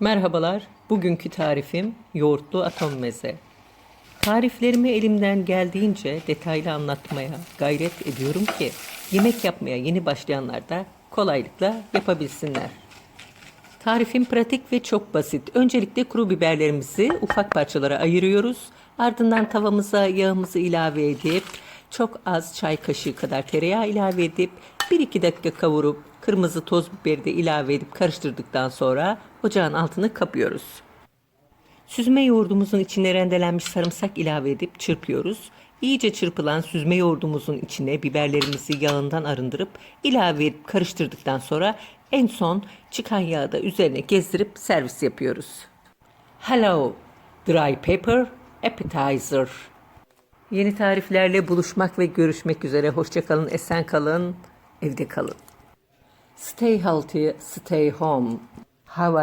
Merhabalar. Bugünkü tarifim yoğurtlu atom meze. Tariflerimi elimden geldiğince detaylı anlatmaya gayret ediyorum ki yemek yapmaya yeni başlayanlar da kolaylıkla yapabilsinler. Tarifim pratik ve çok basit. Öncelikle kuru biberlerimizi ufak parçalara ayırıyoruz. Ardından tavamıza yağımızı ilave edip çok az çay kaşığı kadar tereyağı ilave edip 1-2 dakika kavurup kırmızı toz biberi de ilave edip karıştırdıktan sonra ocağın altını kapıyoruz. Süzme yoğurdumuzun içine rendelenmiş sarımsak ilave edip çırpıyoruz. İyice çırpılan süzme yoğurdumuzun içine biberlerimizi yağından arındırıp ilave edip karıştırdıktan sonra en son çıkan yağı da üzerine gezdirip servis yapıyoruz. Hello, dry pepper appetizer. Yeni tariflerle buluşmak ve görüşmek üzere. Hoşçakalın, esen kalın, evde kalın. Stay healthy, stay home. Have a